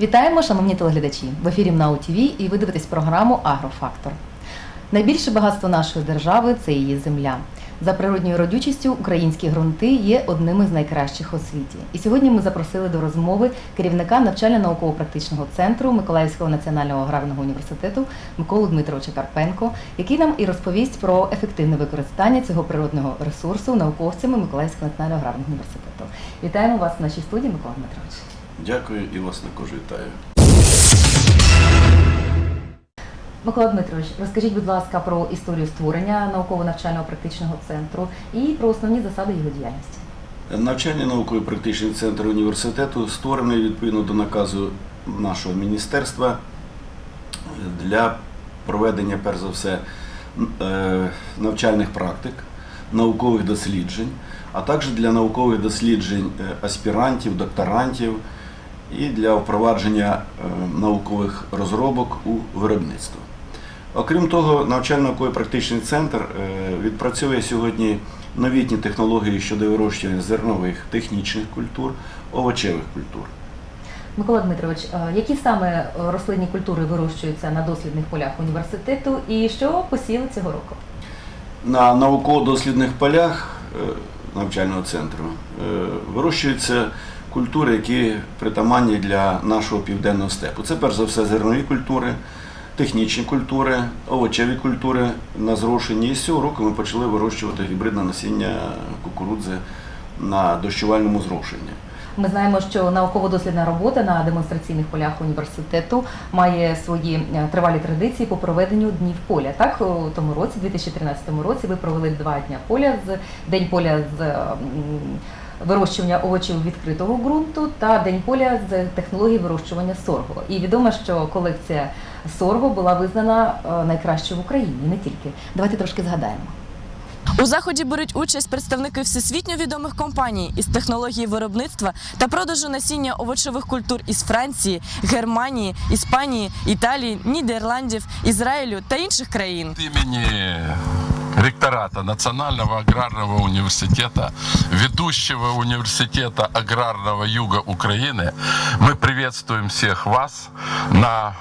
Вітаємо, шановні телеглядачі! В ефірі МНАУ ТВ і ви дивитесь програму Агрофактор. Найбільше багатство нашої держави це її земля. За природньою родючістю українські ґрунти є одними з найкращих у світі. І сьогодні ми запросили до розмови керівника навчально-науково-практичного центру Миколаївського національного аграрного університету Миколу Дмитровича Карпенко, який нам і розповість про ефективне використання цього природного ресурсу науковцями Миколаївського національного аграрного університету. Вітаємо вас в нашій студії, Микола Дмитрович. Дякую і вас також вітаю. Микола Дмитрович, розкажіть, будь ласка, про історію створення науково-навчального практичного центру і про основні засади його діяльності. Навчальний науковий практичний центр університету створений відповідно до наказу нашого міністерства для проведення, перш за все, е, навчальних практик, наукових досліджень, а також для наукових досліджень е, аспірантів, докторантів і для впровадження е, наукових розробок у виробництво. Окрім того, навчально-науковий практичний центр е, відпрацьовує сьогодні новітні технології щодо вирощування зернових технічних культур, овочевих культур. Микола Дмитрович, е, які саме рослинні культури вирощуються на дослідних полях університету і що посіяли цього року? На науково-дослідних полях навчального центру вирощуються культури, які притаманні для нашого південного степу. Це перш за все зернові культури, технічні культури, овочеві культури на зрошенні. І з цього року ми почали вирощувати гібридне насіння кукурудзи на дощувальному зрошенні. Ми знаємо, що науково-дослідна робота на демонстраційних полях університету має свої е, тривалі традиції по проведенню днів поля. Так, у тому році, 2013 році, ви провели два дня поля з день поля з вирощування овочів відкритого ґрунту та день поля з технології вирощування сорго. І відомо, що колекція сорго була визнана е, найкращою в Україні, не тільки. Давайте трошки згадаємо. У заході беруть участь представники всесвітньо відомих компаній із технології виробництва та продажу насіння овочевих культур із Франції, Германії, Іспанії, Італії, Нідерландів, Ізраїлю та інших країн От имени ректората Национального аграрного университета, ведущего университета аграрного юга Украины, мы приветствуем всех вас на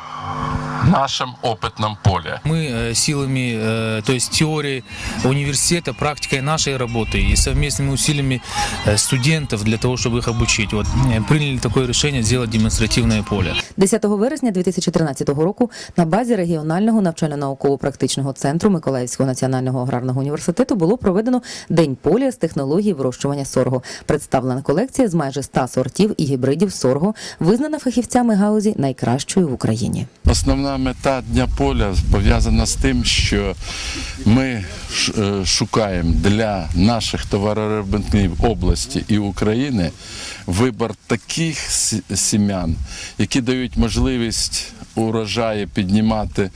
нашем опытном поле. Мы э, силами, э, то есть теорией университета, практикой нашей работы и совместными усилиями э, студентов для того, чтобы их обучить, вот, э, приняли такое решение сделать демонстративное поле. 10 вересня 2013 року на базі регіонального навчально-науково-практичного центру Миколаївського національного аграрного університету було проведено День поля з технології вирощування сорго. Представлена колекція з майже 100 сортів і гібридів сорго визнана фахівцями галузі найкращою в Україні. Основна мета Дня поля пов'язана з тим, що ми е, шукаємо для наших товаровиробників області і України вибір таких сім'ян, які дають можливість урожаї піднімати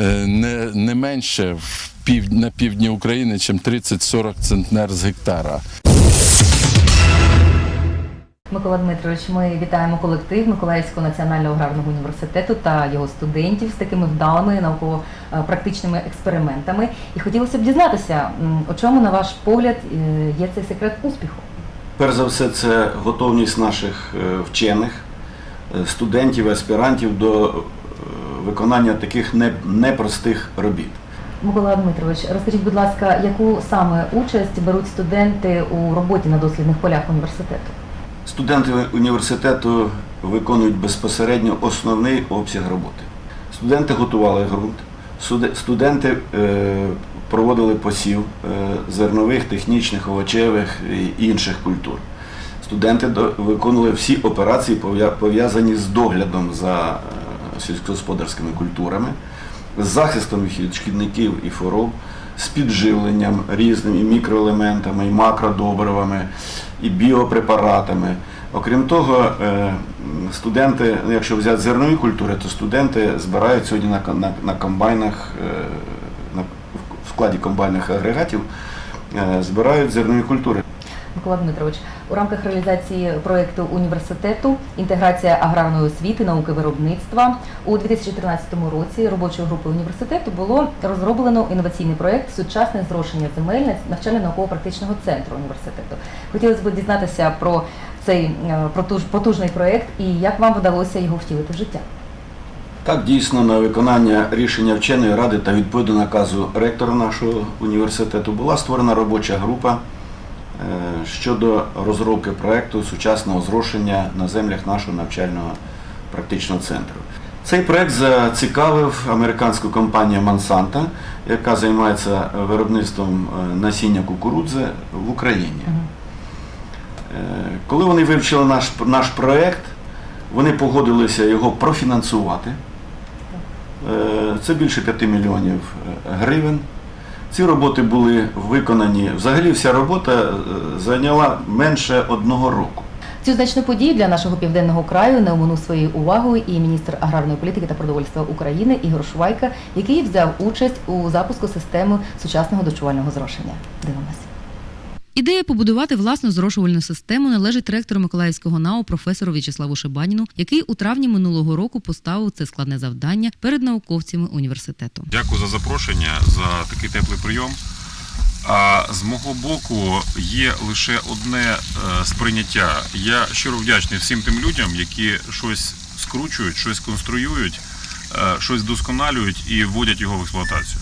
е, не менше в пів, на півдні України, ніж 30-40 центнер з гектара. Микола Дмитрович, ми вітаємо колектив Миколаївського національного аграрного університету та його студентів з такими вдалими науково-практичними експериментами. І хотілося б дізнатися, у чому, на ваш погляд, е, є цей секрет успіху? Перш за все, це готовність наших е, вчених, е, студентів, і аспірантів до виконання таких непростих робіт. Микола Дмитрович, розкажіть, будь ласка, яку саме участь беруть студенти у роботі на дослідних полях університету? Студенти університету виконують безпосередньо основний обсяг роботи. Студенти готували ґрунт, студенти е, проводили посів е, зернових, технічних, овочевих і інших культур. Студенти виконували всі операції, пов'язані з доглядом за е, сільськогосподарськими культурами, з захистом від шкідників і хвороб, з підживленням різними і мікроелементами, і макродобривами, і біопрепаратами. Окрім того, е, студенти, ну, якщо взяти зернові культури, то студенти збирають сьогодні на, на, на комбайнах, е, на, в складі комбайних агрегатів, е, збирають зернові культури. Микола Дмитрович, у рамках реалізації проєкту університету інтеграція аграрної освіти, науки виробництва у 2013 році робочою групою університету було розроблено інноваційний проєкт Сучасне зрошення земель навчально-науково-практичного центру університету. Хотілося б дізнатися про цей е, потужний проєкт і як вам вдалося його втілити в життя? Так, дійсно, на виконання рішення вченої ради та відповідно наказу ректора нашого університету була створена робоча група щодо розробки проекту сучасного зрошення на землях нашого навчального практичного центру. Цей проект зацікавив американську компанію Monsanto, яка займається виробництвом е, насіння кукурудзи в Україні. Е, Коли вони вивчили наш, наш проект, вони погодилися його профінансувати. Е, Це більше 5 мільйонів е, гривень. Ці роботи були виконані. Взагалі вся робота е, зайняла менше одного року. Цю значну подію для нашого південного краю не оминув своєю увагою і міністр аграрної політики та продовольства України Ігор Швайка, який взяв участь у запуску системи сучасного дочувального зрошення. Дивимося. Ідея побудувати власну зрошувальну систему належить ректору Миколаївського НАУ професору В'ячеславу Шибаніну, який у травні минулого року поставив це складне завдання перед науковцями університету. Дякую за запрошення, за такий теплий прийом. А з мого боку є лише одне е, сприйняття. Я щиро вдячний всім тим людям, які щось скручують, щось конструюють, е, щось досконалюють і вводять його в експлуатацію.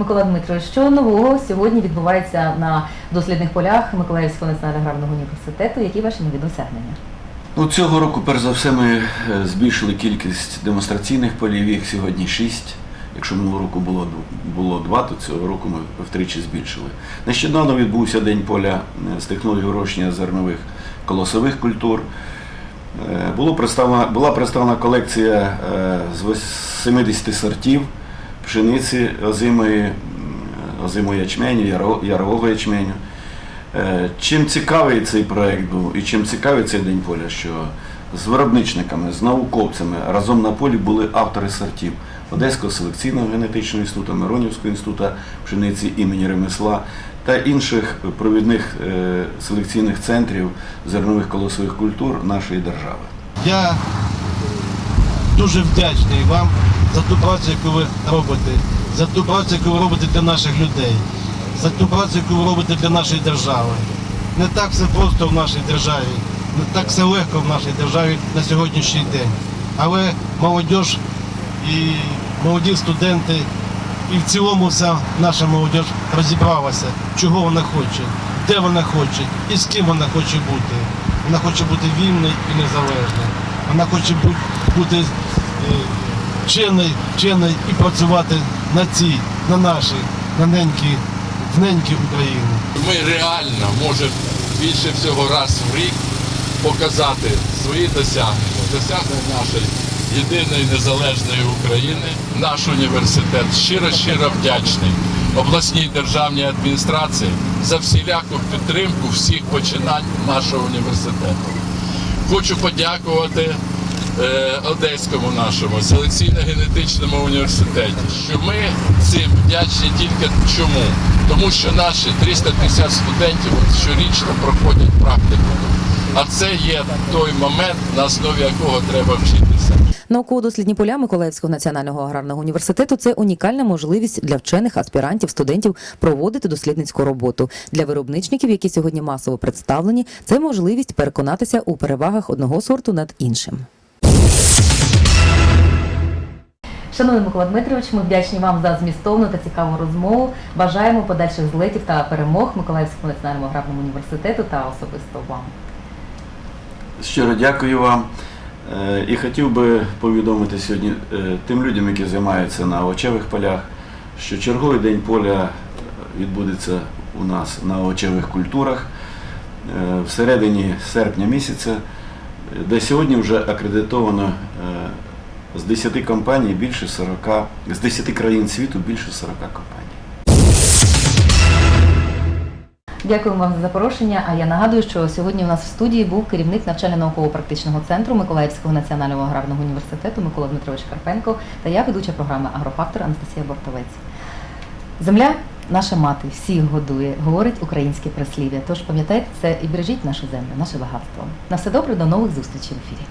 Микола Дмитрович, що нового сьогодні відбувається на дослідних полях Миколаївського національного аграрного університету? Які ваші нові досягнення? Ну, цього року, перш за все, ми е, збільшили кількість демонстраційних полів, їх сьогодні шість. Якщо минулого року було, було два, то цього року ми втричі збільшили. Нещодавно відбувся День поля е, з технологією вирощення зернових колосових культур. Е, була представлена колекція з 70 сортів пшениці озимої, м, озимого ячменю, ярового ячменю. Е, Чим цікавий цей проект був і чим цікавий цей день поля, що з виробничниками, з науковцями разом на полі були автори сортів Одеського селекційного генетичного інституту, Миронівського інституту пшениці імені Ремесла та інших провідних е, селекційних центрів зернових колосових культур нашої держави. Я дуже вдячний вам за ту працю, яку ви робите, за ту працю, яку ви робите для наших людей, за ту працю, яку ви робите для нашої держави. Не так все просто в нашій державі, не так все легко в нашій державі на сьогоднішній день. Але молодь і молоді студенти, і в цілому вся наша молодь розібралася, чого вона хоче, де вона хоче і з ким вона хоче бути. Вона хоче бути вільною і незалежною. Вона хоче бути, вченою, вченою і працювати на цій, на нашій, на ненькій, в ненькій Україні. Ми реально можемо більше всього раз в рік показати свої досягнення, досягнення нашої єдиної незалежної України. Наш університет щиро-щиро вдячний обласній державній адміністрації за всіляку підтримку всіх починань нашого університету. Хочу подякувати Одеському нашому селекційно-генетичному університеті, що ми цим вдячні тільки чому? Тому що наші 350 студентів щорічно проходять практику. А це є той момент, на основі якого треба вчитися. Науково-дослідні поля Миколаївського національного аграрного університету це унікальна можливість для вчених, аспірантів, студентів проводити дослідницьку роботу. Для виробничників, які сьогодні масово представлені, це можливість переконатися у перевагах одного сорту над іншим. Шановний Микола Дмитрович, ми вдячні вам за змістовну та цікаву розмову. Бажаємо подальших злетів та перемог Миколаївському національному аграрному університету та особисто вам. Щиро дякую вам. Е, І хотів би повідомити сьогодні е, тим людям, які займаються на овочевих полях, що черговий день поля е, відбудеться у нас на овочевих культурах всередині серпня місяця, де сьогодні вже акредитовано з 10 компаній більше 40, з 10 країн світу більше 40 компаній. Дякуємо вам за запрошення. А я нагадую, що сьогодні у нас в студії був керівник навчально-науково-практичного центру Миколаївського національного аграрного університету Микола Дмитрович Карпенко та я, ведуча програми Агрофактор Анастасія Бортовець. Земля наша мати, всіх годує, говорить українське прислів'я. Тож пам'ятайте це і бережіть нашу землю, наше багатство. На все добре, до нових зустрічей в ефірі.